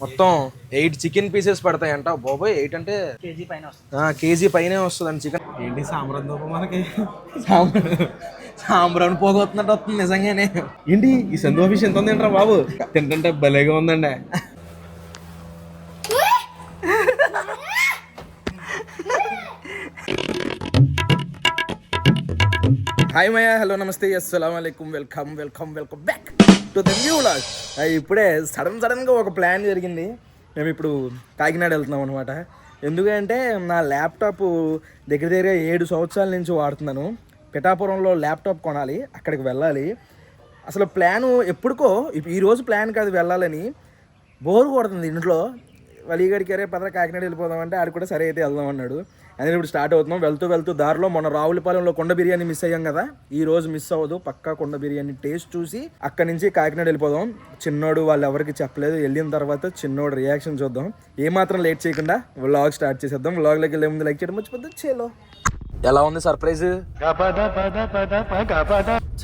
మొత్తం eight chicken pieces పడతాయంట. బాబోయ్ eight అంటే కేజీ పైన వస్తుంది. ఆ, కేజీ పైనే వస్తుందండి చికెన్. ఏంటి సాంబ్రాన్ దూపం మనకి? సాంబ్రాన్ పోగొస్తున్నట్టు వస్తుంది నిజంగానే. ఏంటి? ఈ సందు ఫిష్ ఎంత ఉందంటారా బాబు? తింటుంటే భలేగా ఉందండి. హాయ్ మయా హలో నమస్తే అస్సలం welcome welcome welcome back. To the new vlog ఇప్పుడే సడన్ సడన్గా ఒక ప్లాన్ జరిగింది. మేము ఇప్పుడు కాకినాడ వెళ్తున్నాం అనమాట ఎందుకంటే నా ల్యాప్టాప్ దగ్గర దగ్గర ఏడు సంవత్సరాల నుంచి వాడుతున్నాను. పిఠాపురంలో ల్యాప్టాప్ కొనాలి అక్కడికి వెళ్ళాలి. అసలు ప్లాను ఎప్పుడుకో ఈరోజు ప్లాన్ కాదు వెళ్ళాలని బోర్ కొడుతుంది ఇంట్లో. వలీగడికి అరే పదర కాకినాడ వెళ్ళిపోదాం అంటే ఆడు కూడా సరే అయితే వెళ్దాం అన్నాడు. అందుకే ఇప్పుడు స్టార్ట్ అవుతున్నాం. వెళ్తూ వెళ్తూ దారిలో మొన్న రావులపాలెంలో కొండ బిర్యానీ మిస్ అయ్యాం కదా. ఈ రోజు మిస్ అవ్వదు. పక్కా కొండ బిర్యానీ టేస్ట్ చూసి అక్కడి నుంచి కాకినాడ వెళ్ళిపోదాం. చిన్నోడు వాళ్ళు ఎవరికి చెప్పలేదు. వెళ్ళిన తర్వాత చిన్నోడు రియాక్షన్ చూద్దాం. ఏమాత్రం లేట్ చేయకుండా వ్లాగ్ స్టార్ట్ చేసేద్దాం. వ్లాగ్లోకి వెళ్ళే ముందు లైక్ చేయడం మర్చిపోద్దు. చేలో. ఎలా ఉంది సర్ప్రైజ్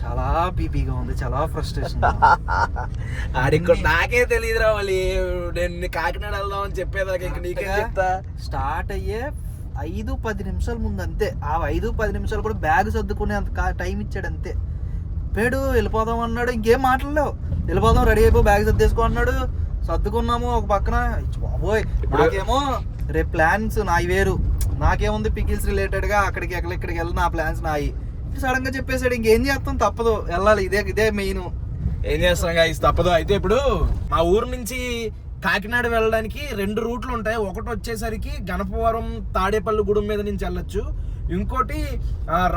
చాలా బీపీగా ఉంది. చాలా ఫ్రస్ట్రేషన్ ఆడిక్కడ నాకే తెలియదురా వాళ్ళు నేను కాకినాడ వెళ్దాం అని చెప్పేదాకా ఇంక నీకే చెప్తా. స్టార్ట్ అయ్యే ఐదు పది నిమిషాల ముందు అంతే ఆ ఐదు పది నిమిషాలు కూడా బ్యాగ్ సర్దుకునే అంత టైం ఇచ్చాడు అంతే పేడు వెళ్ళిపోదాం అన్నాడు. ఇంకేం మాటలేవు వెళ్ళిపోదాం రెడీ అయిపో బ్యాగ్ సర్దేసుకో అన్నాడు. సర్దుకున్నాము ఒక పక్కన. బాబోయ్ నాకేమో రేపు ప్లాన్స్ నాయి వేరు. నాకేముంది పికిల్స్ రిలేటెడ్గా అక్కడికి ఎక్కడికి వెళ్ళి నా ప్లాన్స్ నాయి. సడన్గా చెప్పేసాడు ఇంకేం చేస్తాం? తప్పదు. వెళ్ళాలి. ఇదే ఇదే మెయిన్. ఏం చేస్తాం తప్పదు. అయితే ఇప్పుడు మా ఊరు నుంచి కాకినాడ వెళ్ళడానికి రెండు రూట్లు ఉంటాయి. ఒకటి వచ్చేసరికి గణపవరం తాడేపల్లి గూడెం మీద నుంచి వెళ్ళొచ్చు. ఇంకోటి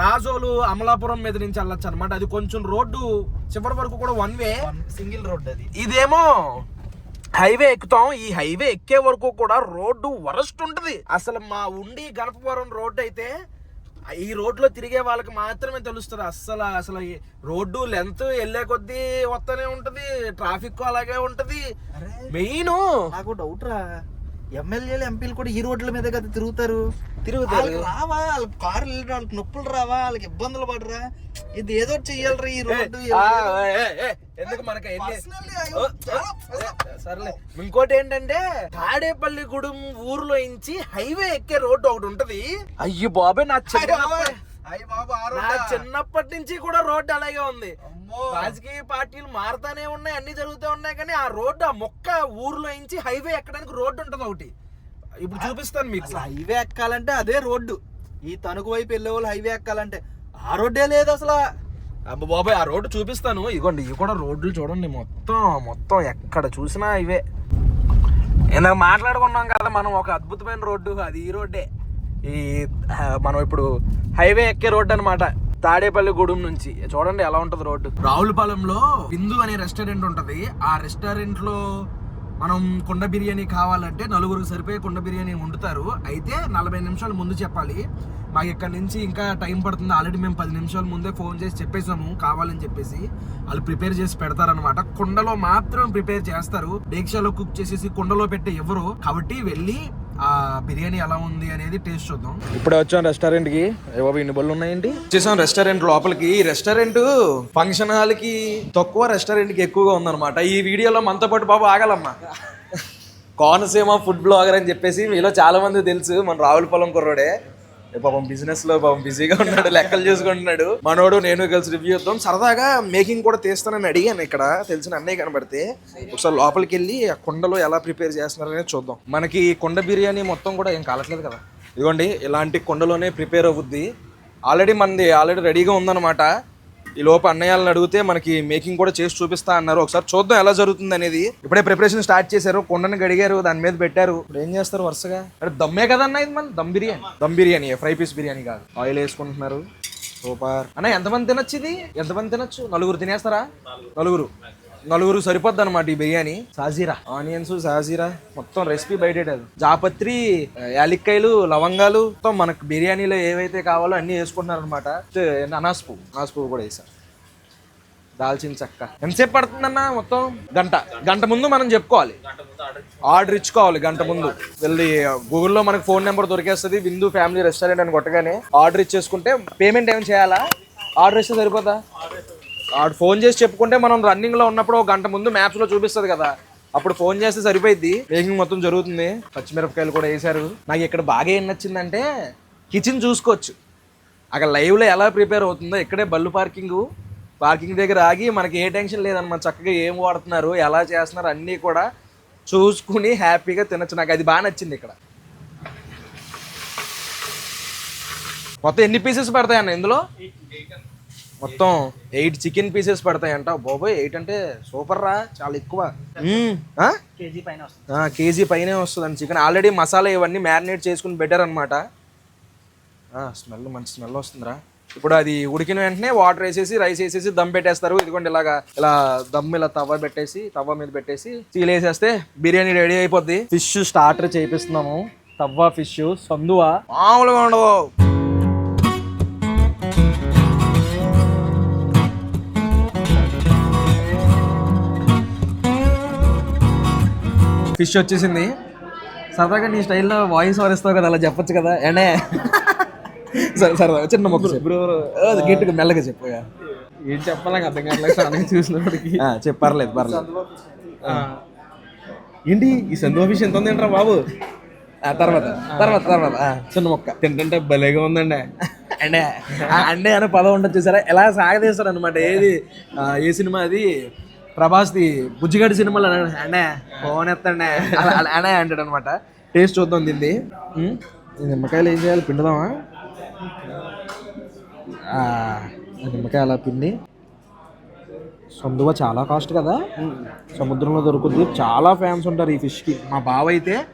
రాజోలు అమలాపురం మీద నుంచి వెళ్ళొచ్చు అనమాట అది కొంచెం రోడ్డు చివరి వరకు కూడా వన్ వే సింగిల్ రోడ్ అది. ఇదేమో హైవే ఎక్కుతాం. ఈ హైవే ఎక్కే వరకు కూడా రోడ్డు వరస్ట్ ఉంటది. అసలు మా ఉండి గణపవరం రోడ్డు అయితే ఈ రోడ్లో తిరిగే వాళ్ళకి మాత్రమే తెలుస్తుంది. అస్సలు అసలు ఈ రోడ్డు లెంత్ వెళ్ళే కొద్దీ వస్తూనే ఉంటది ట్రాఫిక్ అలాగే ఉంటది. మెయిన్ నాకు డౌట్ రా. ఎమ్మెల్యేలు ఎంపీలు కూడా ఈ రోడ్ల మీద కదా తిరుగుతారు. తిరుగుతారు. వాళ్ళకి రావా? వాళ్ళకి కారు వెళ్ళి వాళ్ళకి నొప్పులు రావా? వాళ్ళకి ఇబ్బందులు పడరా? ఇది ఏదో చెయ్యాలరా ఈ రోడ్డు ఆ, ఏ, ఏ, ఎందుకు మనకి సర్లే. ఇంకోటి ఏంటంటే తాడేపల్లి గూడెం ఊర్లో ఇంచి హైవే ఎక్కే రోడ్డు ఒకటి ఉంటది. అయ్యో బాబు నా? చిన్నప్పటి నుంచి కూడా రోడ్డు అలాగే ఉంది. రాజకీయ పార్టీలు మారుతానే ఉన్నాయి అన్ని జరుగుతూ ఉన్నాయి కానీ ఆ రోడ్డు ఆ మొక్క ఊర్లో ఇంచి హైవే ఎక్కడానికి రోడ్డు ఉంటది ఒకటి. ఇప్పుడు చూపిస్తాను మీకు. హైవే ఎక్కాలంటే అదే రోడ్డు. ఈ తణుకు వైపు వెళ్ళే వాళ్ళు హైవే ఎక్కాలంటే ఆ రోడ్డే లేదు అసలు. అబ్బా బాబాయ్ ఆ రోడ్డు చూపిస్తాను. ఇగోండి ఇవి కూడా రోడ్లు చూడండి మొత్తం మొత్తం ఎక్కడ చూసినా ఇవే. ఇందాక మాట్లాడుకున్నాం కదా మనం ఒక అద్భుతమైన రోడ్డు అది ఈ రోడ్డే. ఈ మనం ఇప్పుడు హైవే ఎక్కే రోడ్డు అనమాట తాడేపల్లి గూడెం నుంచి. చూడండి ఎలా ఉంటది రోడ్డు. రావులపాలెంలో బిందు అనే రెస్టారెంట్ ఉంటది. ఆ రెస్టారెంట్లో మనం కుండ బిర్యానీ కావాలంటే నలుగురికి సరిపోయే కుండ బిర్యానీ వండుతారు. అయితే నలభై నిమిషాలు ముందు చెప్పాలి. మాకు ఇక్కడ నుంచి ఇంకా టైం పడుతుంది. ఆల్రెడీ మేము పది నిమిషాల ముందే ఫోన్ చేసి చెప్పేసాము కావాలని చెప్పేసి వాళ్ళు ప్రిపేర్ చేసి పెడతారనమాట కుండలో మాత్రం ప్రిపేర్ చేస్తారు. డేక్షాలో కుక్ చేసేసి కుండలో పెట్టే ఎవరు కాబట్టి వెళ్ళి ఆ బిర్యానీ ఎలా ఉంది అనేది టేస్ట్ చూద్దాం. ఇప్పుడే వచ్చాం రెస్టారెంట్కి. ఏవో ఇన్ని బళ్ళు ఉన్నాయండి వచ్చేసాం రెస్టారెంట్ లోపలికి. ఈ రెస్టారెంట్ ఫంక్షన్ హాల్కి తక్కువ రెస్టారెంట్కి ఎక్కువగా ఉందన్నమాట. ఈ వీడియోలో మనతో పాటు బాబు ఆగలమ్మా. కోనసీమ ఫుడ్ బ్లాగర్ అని చెప్పేసి మీలో చాలా మంది తెలుసు మన రావులపొలం కుర్రోడే. పాపం బిజినెస్లో పాపం బిజీగా ఉన్నాడు లెక్కలు చూసుకుంటున్నాడు. మనోడు నేను కలిసి రివ్యూ ఇద్దాం సరదాగా మేకింగ్ కూడా తీస్తానని అడిగాను ఇక్కడ. తెలిసిన అన్నయ్య కనబడితే ఒకసారి లోపలికి వెళ్ళి ఆ కుండలో ఎలా ప్రిపేర్ చేస్తున్నారనేది చూద్దాం. మనకి కుండ బిర్యానీ మొత్తం కూడా ఏం కాలట్లేదు కదా. ఇదిగోండి ఇలాంటి కుండలోనే ప్రిపేర్ అవుద్ది. ఆల్రెడీ మనది ఆల్రెడీ రెడీగా ఉందన్నమాట. ఈ లోపు అన్నయ్యాలను అడిగితే మనకి మేకింగ్ కూడా చేసి చూపిస్తా అన్నారు. ఒకసారి చూద్దాం ఎలా జరుగుతుంది అనేది. ఇప్పుడే ప్రిపరేషన్ స్టార్ట్ చేశారు. కొండని గడిగారు దాని మీద పెట్టారు. ఇప్పుడు ఏం చేస్తారు వరుసగా? అంటే దమ్మే కదా అన్న ఇది మన దమ్ బిర్యానీ. దమ్ బిర్యానీ ఫ్రై పీస్ బిర్యానీ కాదు. ఆయిల్ వేసుకుంటున్నారు. సూపర్. అన్న ఎంతమంది తినొచ్చు ఇది? ఎంతమంది తినొచ్చు? నలుగురు తినేస్తారా? నలుగురు. నలుగురు సరిపోద్ది అనమాట ఈ బిర్యానీ. సాజీరా. ఆనియన్స్ సాజీరా. మొత్తం రెసిపీ బయట జాపత్రి యాలిక్కాయలు లవంగాలు మొత్తం మనకు బిర్యానీలో ఏవైతే కావాలో అన్ని వేసుకుంటున్నారు అనమాట అనాస్ పువ్వు అనాస్ పువ్వు కూడా వేసారు దాల్చిన చెక్క. ఎంతసేపు పడుతుందన్న మొత్తం? గంట. గంట ముందు మనం చెప్పుకోవాలి. ఆర్డర్ ఇచ్చుకోవాలి గంట ముందు. వెళ్ళి గూగుల్లో మనకి ఫోన్ నెంబర్ దొరికేస్తుంది. విందు ఫ్యామిలీ రెస్టారెంట్ అని కొట్టగానే ఆర్డర్ ఇచ్చేసుకుంటే పేమెంట్ ఏమైనా చేయాలా? ఆర్డర్ ఇస్తే సరిపోతా ఆడు ఫోన్ చేసి చెప్పుకుంటే మనం రన్నింగ్లో ఉన్నప్పుడు ఒక గంట ముందు మ్యాప్స్లో చూపిస్తుంది కదా. అప్పుడు ఫోన్ చేస్తే సరిపోయింది మేకింగ్ మొత్తం జరుగుతుంది. పచ్చిమిరపకాయలు కూడా వేశారు. నాకు ఇక్కడ బాగా ఏం నచ్చిందంటే కిచెన్ చూసుకోవచ్చు. అక్కడ లైవ్లో ఎలా ప్రిపేర్ అవుతుందో ఇక్కడే బళ్ళు పార్కింగ్ పార్కింగ్ దగ్గర ఆగి మనకి ఏ టెన్షన్ లేదన్నమాట చక్కగా ఏం వాడుతున్నారు ఎలా చేస్తున్నారు అన్నీ కూడా చూసుకుని హ్యాపీగా తినచ్చు. నాకు అది బాగా నచ్చింది ఇక్కడ. మొత్తం ఎన్ని పీసెస్ పడతాయన్న ఇందులో? మొత్తం ఎయిట్ చికెన్ పీసెస్ పడతాయంట. బాబోయ్ ఎయిట్ అంటే సూపర్ రా చాలా ఎక్కువ? కేజీ పైన వస్తుంది. ఆ, కేజీ పైనే వస్తుందండి చికెన్. ఆల్రెడీ మసాలా ఇవన్నీ మ్యారినేట్ చేసుకుని బెటర్ అనమాట స్మెల్ మంచి స్మెల్ వస్తుందిరా. ఇప్పుడు అది ఉడికిన వెంటనే వాటర్ వేసేసి రైస్ వేసేసి దమ్ పెట్టేస్తారు. ఇదిగోండి ఇలాగా ఇలా దమ్ ఇలా తవ్వ పెట్టేసి తవ్వ మీద పెట్టేసి సీల్ వేసేస్తే బిర్యానీ రెడీ అయిపోద్ది. ఫిష్ స్టార్టర్ చేపిస్తున్నాము. తవ్వ ఫిష్ సందువ? మామూలుగా ఉండవు. ఫిష్ వచ్చేసింది. సరదాగా నీ స్టైల్లో వాయిస్ ఓవర్ ఇస్తావు కదా అలా చెప్పొచ్చు కదా. ఏండే సరే సరదా చిన్న మొక్క చెప్పు. గట్టిగా మెల్లగా చెప్పు. ఏం చెప్పాలి అర్థం కావట్లేదు చూసినప్పటికి ఆ, చెప్పు పర్లేదు పర్లేదు. ఏంటి ఈ సందు ఆఫీస్ ఎంత ఉందంటారా బాబు? ఆ, తర్వాత తర్వాత తర్వాత చిన్న మొక్క. తింటుంటే భలేగా ఉందండి. అండే అండే అనే పదం ఉంటుంది చూసారా? ఎలా సాగదీస్తారు అనమాట ఏది ఏ సినిమా అది? ప్రభాస్ది బుజ్జిగాడి సినిమాలో అనే ఫోన్ ఎత్తండి. అనే అంటాడు అనమాట. టేస్ట్ చూద్దాం దీన్ని. నిమ్మకాయలు ఏం చేయాలి? పిండుదామా? నిమ్మకాయ అలా పిండి. సొందుగా చాలా కాస్ట్ కదా. సముద్రంలో దొరుకుద్ది. చాలా ఫ్యాన్స్ ఉంటారు ఈ ఫిష్కి. మా బావ అయితే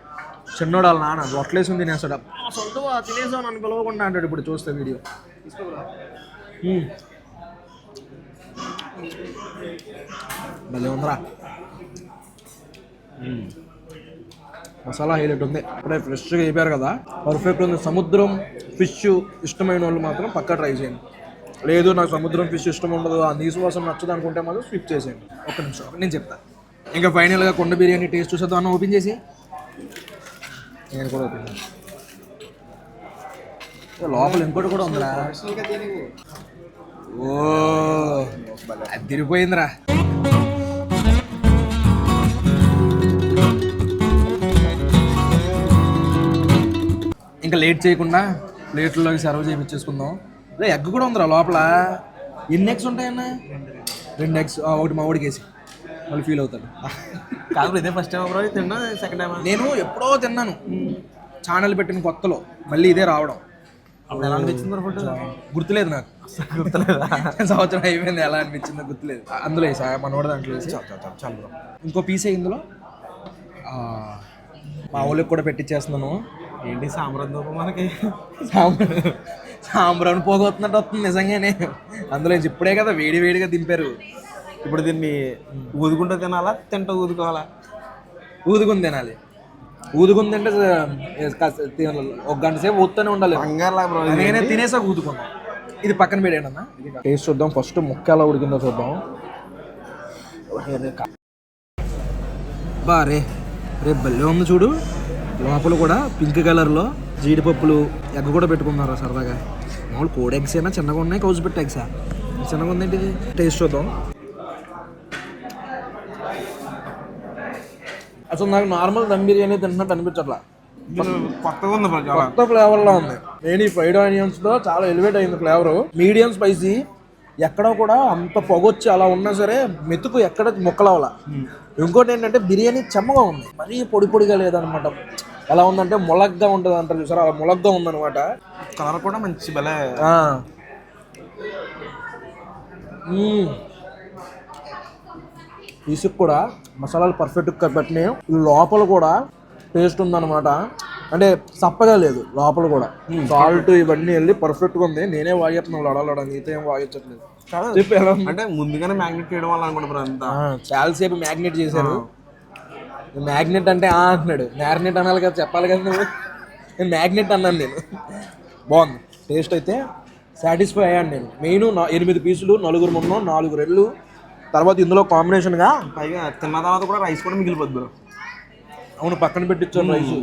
చిన్నోడు వాళ్ళ నాన్న రొట్లేసి తినేస్తాడు. "అబ్బా, సొందువా తినేసావు నన్ను పిలవకుండా అంటాడు ఇప్పుడు చూస్తే వీడియో. భలే ఉందిరా. మసాలా హైలైట్ ఉంది. ఇప్పుడే ఫ్రెష్గా అయిపోయారు కదా పర్ఫెక్ట్ ఉంది. సముద్రం ఫిష్ ఇష్టమైన వాళ్ళు మాత్రం పక్కా ట్రై చేయండి. లేదు నాకు సముద్రం ఫిష్ ఇష్టం ఉండదు ఆ నీసు వాసన నచ్చదు అనుకుంటే మాత్రం స్విప్ చేసేయండి. ఒక్క నిమిషం నేను చెప్తా. ఇంకా ఫైనల్గా కొండ బిర్యానీ టేస్ట్ చూసేద్దాం అన్న ఓపెన్ చేసి. నేను కూడా ఓపెన్ చేసి లోపల ఇంకోటి కూడా ఉందిరా. ఓ అది ఇంకా లేట్ చేయకుండా ప్లేట్లోకి సర్వ్ చేయించేసుకుందాం అదే ఎగ్ కూడా ఉందిరా లోపల. ఎన్ని ఎగ్స్ ఉంటాయన్న? రెండు ఎగ్స్. ఒకటి మా వాడికి వేసి. మళ్ళీ ఫీల్ అవుతాడు. కాదు ఇదే ఫస్ట్ టైం బ్రో తిన్నా సెకండ్ టైం నేను ఎప్పుడో తిన్నాను. ఛానల్ పెట్టిన కొత్తలో. మళ్ళీ ఇదే రావడం. అప్పుడు ఎలా అనిపించింది ఫుడ్ గుర్తులేదు నాకు. సంవత్సరం అయిపోయింది ఎలా అనిపించిందో గుర్తులేదు. అందులో వేసా మనోడు దాంట్లో వేసి. చాలు. ఇంకో పీసే ఇందులో? మా ఊళ్ళకి కూడా పెట్టించేస్తున్నాను ఏంటి సాంబ్రాన్ దూపం మనకి? సాంబ్రాన్. పోగొత్తున్నట్టు వస్తుంది నిజంగానే. అందులో ఇప్పుడే కదా వేడి వేడిగా దింపారు. ఇప్పుడు దీన్ని ఊదుకుంటూ తినాలా? తింటూ ఊదుకోవాలా? ఊదుకుని తినాలి. ఊదుకుని తింటే. ఒక గంట సేపు ఊతూనే ఉండాలి. అందుకనే తినేసాక ఊదుకుందాం. ఇది పక్కన పెట్టండి అన్న. టేస్ట్ చూద్దాం. ఫస్ట్ ముక్క ఎలా ఉడికిందో చూద్దాం. బా రే రే భలే ఉంది చూడు. లోపల కూడా పింక్ కలర్లో జీడిపప్పులు ఎగ్ కూడా పెట్టుకున్నారు సరదాగా? మామూలు కోడి ఎగ్స్ అయినా చిన్నగా ఉన్నాయి కౌజు పెట్టి ఎగ్సా? చిన్నగా ఉందేంటి టేస్ట్ చూద్దాం. అసలు నాకు నార్మల్ దమ్ బిర్యానీ తింటున్నట్టు అనిపించట్లా. కొత్తగా ఉంది కొత్త ఫ్లేవర్లో ఉంది. నేను ఈ ఫ్రైడ్ ఆనియన్స్తో చాలా ఎలివేట్ అయింది ఫ్లేవర్. మీడియం స్పైసీ ఎక్కడ కూడా అంత పొగొచ్చి అలా ఉన్నా సరే మెతుకు ఎక్కడ ముక్కలవల ఇంకోటి ఏంటంటే బిర్యానీ చెమ్మగా ఉంది. మరీ పొడి పొడిగా లేదనమాట. ఎలా ఉందంటే మొలగ్గా ఉంటుంది అంటారు చూసారా? అలా మొలగ్గా ఉందన్నమాట. కలర్ కూడా మంచి భలే. ఇసుకు కూడా మసాలాలు పర్ఫెక్ట్గా పెట్టినాయి. లోపల కూడా టేస్ట్ ఉందన్నమాట. అంటే సప్పగా లేదు లోపల కూడా. సాల్ట్ ఇవన్నీ వెళ్ళి పర్ఫెక్ట్గా ఉంది. నేనే వాగేస్తున్నాను లడలడ నీతో ఏం వాగించట్లేదు? అంటే ముందుగానే మ్యాగ్నెట్ చేయడం వల్ల అనుకుంటా బ్రో అంతా. చాలాసేపు మ్యాగ్నెట్ చేశారు. మ్యాగ్నెట్ అంటే ఆ అంటున్నాడు. మ్యారినేట్ అనాలి కదా చెప్పాలి కదా నువ్వు? నేను మ్యాగ్నెట్ అన్నాను నేను. బాగుంది. టేస్ట్ అయితే సాటిస్ఫై అయ్యాను నేను. మెయిన్ ఎనిమిది పీసులు నలుగురు మున్నం నాలుగు రెళ్ళు తర్వాత ఇందులో కాంబినేషన్గా పైగా తిన్న తర్వాత కూడా రైస్ కూడా మిగిలిపోద్ది బ్రో. అవును పక్కన పెట్టించారు రైస్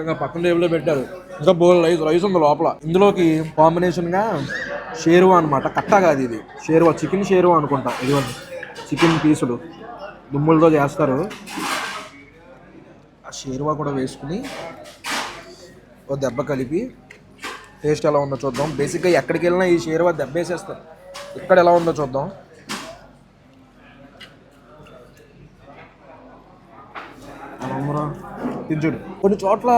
ఇంకా పక్కన టేబుల్లో పెట్టారు. ఇంకా బోల్ రైస్ రైస్ ఉంది లోపల. ఇందులోకి కాంబినేషన్గా షేర్వా అనమాట కట్టా కాదు ఇది. షేర్వా చికెన్ షేర్వా అనుకుంటా. ఇదిగోండి. చికెన్ పీసులు. దుమ్ములతో చేస్తారు. షేర్వా కూడా వేసుకుని ఓ దెబ్బ కలిపి టేస్ట్ ఎలా ఉందో చూద్దాం. బేసిక్గా ఎక్కడికి వెళ్ళినా ఈ షేర్వా దెబ్బ వేసేస్తారు ఇక్కడ ఎలా ఉందో చూద్దాం. తించుడు కొన్ని చోట్ల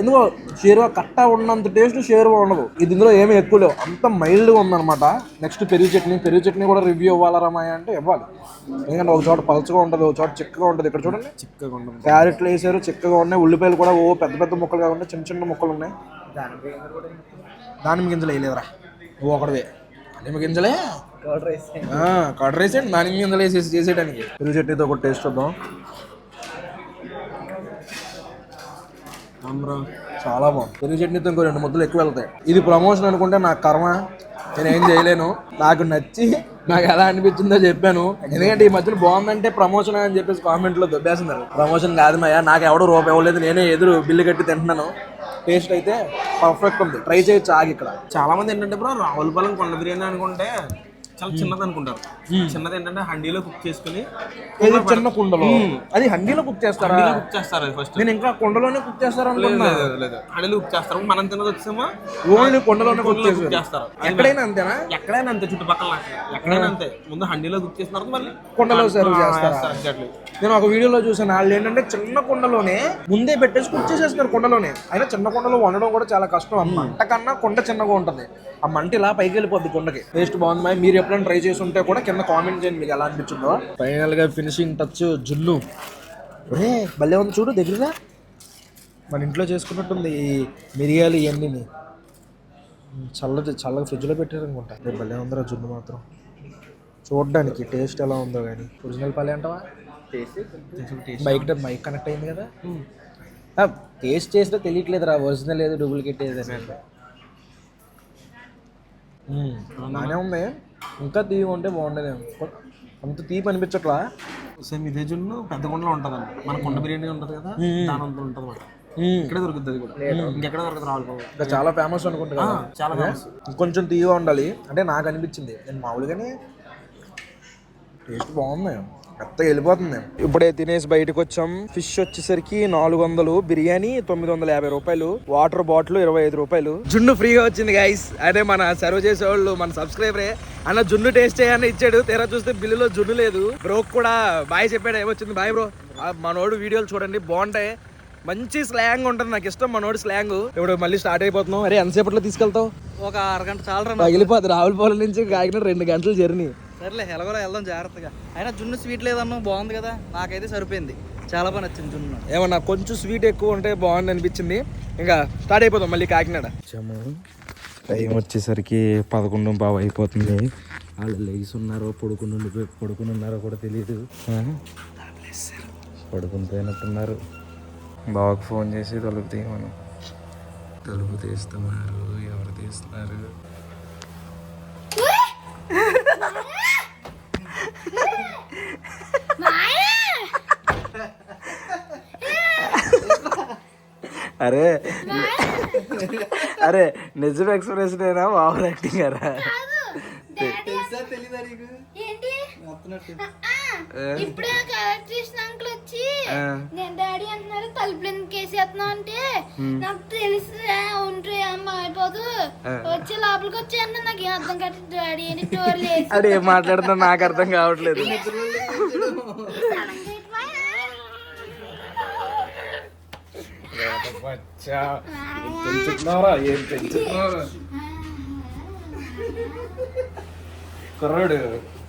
ఎందుకో షేర్వా కట్ట ఉన్నంత టేస్ట్ షేర్వా ఉండదు. ఇది ఇందులో ఏమీ ఎక్కువ లేవు. అంత మైల్డ్గా ఉందన్నమాట. నెక్స్ట్ పెరుగు చట్నీ పెరుగు చట్నీ కూడా రివ్యూ ఇవ్వాలా రమాయ అంటే ఇవ్వాలి. ఎందుకంటే ఒక చోట పలుచగా ఉంటుంది ఒక చోట చిక్కగా ఉంటుంది. ఇక్కడ చూడండి. చిక్కగా ఉండదు క్యారెట్లు వేసారు చిక్కగా ఉన్నాయి. ఉల్లిపాయలు కూడా ఓ పెద్ద పెద్ద ముక్కలుగా ఉన్నాయి. చిన్న చిన్న ముక్కలు ఉన్నాయి. దానిమ్మ గింజలు వేయలేదురా. నువ్వు ఒకటివే. దానిమ్మ గింజలే? Curd rice. అండి. దానిమ్మ గింజలు వేసేసి చేసేయడానికి పెరుగు చట్నీతో ఒక టేస్ట్ చూద్దాం. చాలా బాగుంది. పెరుగు చట్నీతో ఇంకో రెండు ముద్దలు ఎక్కువ వెళ్తాయి. ఇది ప్రమోషన్ అనుకుంటే నాకు కర్మ. నేను ఏం చేయలేను. నాకు నచ్చి నాకు ఎలా అనిపించిందో చెప్పాను. ఎందుకంటే ఈ మధ్యలో బాగుందంటే ప్రమోషన్ అని చెప్పేసి కామెంట్లో దొబ్బేస్తున్నారు. ప్రమోషన్ కాదు మయ్యా నాకు ఎవడో రూపాయి ఇవ్వలేదు. నేనే ఎదురు బిల్లు కట్టి తింటున్నాను. టేస్ట్ అయితే పర్ఫెక్ట్ ఉంది. ట్రై చేయొచ్చు ఆగి ఇక్కడ. చాలా మంది ఏంటంటే బ్రో రావులపాలెం కొండ బిర్యానీ అనుకుంటే చాలా చిన్నది అనుకుంటారు చిన్నది ఏంటంటే హండీలో కుక్ చేసుకుని చిన్న కుండలో? అది హండీలో కుక్ చేస్తారా? హండీలో కుక్ చేస్తారు అది ఫస్ట్ నేను ఇంకా కుండలోనే కుక్ చేస్తారా లేదు అనుకున్నా హండీలో కుక్ చేస్తారు. మనం తిన్నది వచ్చేమో ఓన్లీ కుండలోనే కుక్ చేస్తారు. ఎక్కడైనా అంతేనా? ఎక్కడైనా అంతే చుట్టుపక్కల ఎక్కడైనా అంతే. ముందు హండీలో కుక్ తర్వాత మళ్ళీ కుండలో సర్వ్ చేస్తారా. నేను ఒక వీడియోలో చూసాను వాళ్ళు ఏంటంటే చిన్న కుండలోనే ముందే పెట్టేసి కుక్ చేసేస్తున్నారు కుండలోనే. అయినా చిన్న కుండలో వండడం కూడా చాలా కష్టం. మంట కన్నా కుండ చిన్నగా ఉంటుంది. ఆ మంట ఇలా పైకి వెళ్ళిపోద్ది కుండకి. టేస్ట్ బాగుంది మీరు ఎప్పుడైనా ట్రై చేసి ఉంటే కూడా కింద కామెంట్ చేయండి మీకు ఎలా అనిపించిందో. ఫైనల్గా ఫినిషింగ్ టచ్ జున్ను. ఒరే భలే ఉంది చూడు దగ్గరగా. మన ఇంట్లో చేసుకున్నట్టుంది ఈ మిరియాలు ఇవన్నీ చల్ల చల్లగా ఫ్రిడ్జ్లో పెట్టారు అనుకుంటా రేపు భలే ఉందిరా జున్ను మాత్రం. చూడడానికి టేస్ట్ ఎలా ఉందో కానీ ఒరిజినల్ పల్లె అంటావా? బైక్ మైక్ కనెక్ట్ అయింది కదా. టేస్ట్ చేస్తే తెలియట్లేదు రా ఒరిజినల్ ఏదో డూప్లికేట్ ఏదో బాగానే ఉంది. ఇంకా తీయ ఉంటే బాగుండేదేమో అంత తీపి అనిపించట్లా? సేమ్ ఇదే జున్ను పెద్ద కుండలో ఉంటుంది మన కుండ బిర్యానీ ఉంటుంది కదా దాని అంత ఉంటుంది అన్నమాట ఇక్కడే దొరుకుతుంది అది కూడా. ఇంకెక్కడ దొరకదు రావులపాలెం ఇంకా చాలా ఫేమస్ అనుకుంటా చాలా ఫేమస్ కొంచెం తీయగా ఉండాలి. అంటే నాకు అనిపించింది. నేను మామూలుగానే టేస్ట్ బాగుంది. మెత్త వెళ్ళిపోతుంది. ఇప్పుడే తినేసి బయటకు వచ్చాం. ఫిష్ వచ్చేసరికి నాలుగు వందలు బిర్యానీ తొమ్మిది వందల యాభై రూపాయలు వాటర్ బాటిల్ ఇరవై ఐదు రూపాయలు. జున్ను ఫ్రీగా వచ్చింది గైస్ అదే మన సర్వ్ చేసేవాళ్ళు మన సబ్స్క్రైబరే అన్న జున్ను టేస్ట్ చేయని ఇచ్చాడు. తీరా చూస్తే బిల్లులో జున్ను లేదు. బ్రోక్ కూడా బాయ్ చెప్పాడు ఏమొచ్చింది బాయ్ బ్రో మనోడు వీడియోలు చూడండి బాగుంటాయి. మంచి స్లాంగ్ ఉంటుంది నాకు ఇష్టం మనోడు స్లాంగ్ ఇప్పుడు మళ్ళీ స్టార్ట్ అయిపోతున్నాం. అరే ఎంతసేపట్లో తీసుకెళ్తావు? ఒక అరగంట చాలరా పగిలిపోద్ది రావులపాలెం నుంచి కాకినాడ రెండు గంటల జర్నీ సర్లే ఎలాగోలా వెళ్దాం జాగ్రత్తగా. అయినా జున్ను స్వీట్ లేదన్నా బాగుంది కదా. నాకైతే సరిపోయింది. చాలా బాగా నచ్చింది జున్ను. ఏమన్నా కొంచెం స్వీట్ ఎక్కువ ఉంటే బాగుంది అనిపించింది. ఇంకా స్టార్ట్ అయిపోతాం మళ్ళీ కాకినాడ. టైం వచ్చేసరికి పదకొండు బాబు అయిపోతుంది. వాళ్ళు లేచి ఉన్నారో పడుకుని పడుకుని ఉన్నారో కూడా తెలియదు పడుకుని పోయినట్టున్నారు. బావకు ఫోన్ చేసి తలుపు తీయమను. తలుపు తీస్తున్నారు ఎవరు తీస్తున్నారు? అరే అరే నిజం ఎక్స్ప్రెషన్ అయినా ఓవర్ యాక్టింగ్ అరా? ఇప్పుడే ఎలక్ట్రీషియన్ అంకుల్ వచ్చి నేను డాడీ అంటున్నారు తలుపులు ఎందుకు వేసేస్తున్నావు అంటే నాకు తెలుసు అయిపోదు వచ్చి లోపలికి వచ్చి అన్న నాకు ఏం అర్థం కాదు డాడీ ఏంటి డోర్లు వేసి అరే ఏం మాట్లాడుతున్నా నాకు అర్థం కావట్లేదు. కుర్రాడు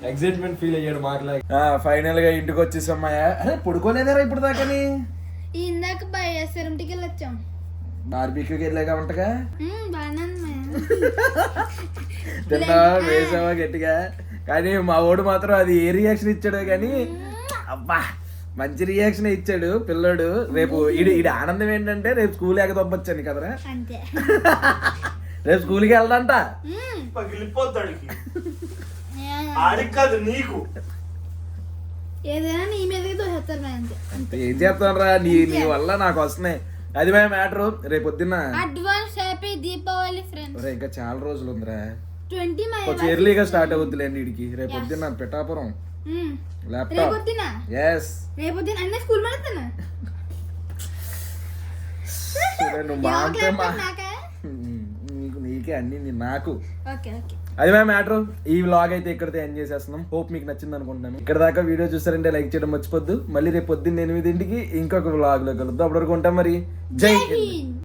ఎగ్జైట్మెంట్ ఫీల్ అయ్యాడు మాట్లాడి ఫైనల్గా ఇంటికి వచ్చేసమ్మాయా అరే పడుకోలేదారా ఇప్పుడు దాకాని ఇందాక బయలుదేరంటికి వెళ్ళొచ్చాం. బార్బీక్యూకి వెళ్ళాక ఉంటగా. తిన్నా వేసావా గట్టిగా? కానీ మా వాడు మాత్రం అది ఏ రియాక్షన్ ఇచ్చాడో కానీ అబ్బా! మంచి రియాక్షన్ ఇచ్చాడు పిల్లోడు. రేపు ఇడి ఇడి ఆనందం ఏంటంటే రేపు స్కూల్ ఎగదొబ్బొచ్చాను కదరా అంతే. రేపు స్కూల్కి ఆడికి. కాదు నీకు. ఏదైనా నీ అంతే. ఏం చేస్తాను రా? నీ నీ వల్ల నాకు వస్తున్నాయి. అది మేము మ్యాటర్ రేపు పొద్దున్న అడ్వాన్స్ హ్యాపీ దీపావళి ఫ్రెండ్స్ ఒరేయ్, ఇంకా చాలా రోజులు ఉందిరా. ట్వంటీ మై ఎర్లీగా స్టార్ట్ అవుద్దిలేండి వీడికి రేపు పొద్దున్న పిఠాపురం. ల్యాప్టాప్ ఎస్ మా అంతే మా నాకా నీకు అన్ని నాకు అది మేము మ్యాటర్ ఈ వ్లాగ్ అయితే ఇక్కడితో ఎండ్ చేసేస్తున్నాం హోప్ మీకు నచ్చింది అనుకుంటున్నాను ఇక్కడ దాకా వీడియో చూసారంటే లైక్ చేయడం మర్చిపోద్దు మళ్ళీ రేపు పొద్దున్న ఎనిమిదింటికి ఇంకొక వ్లాగ్లో కలుద్దాం అప్పటివరకు ఉంటాం మరి జై హింద్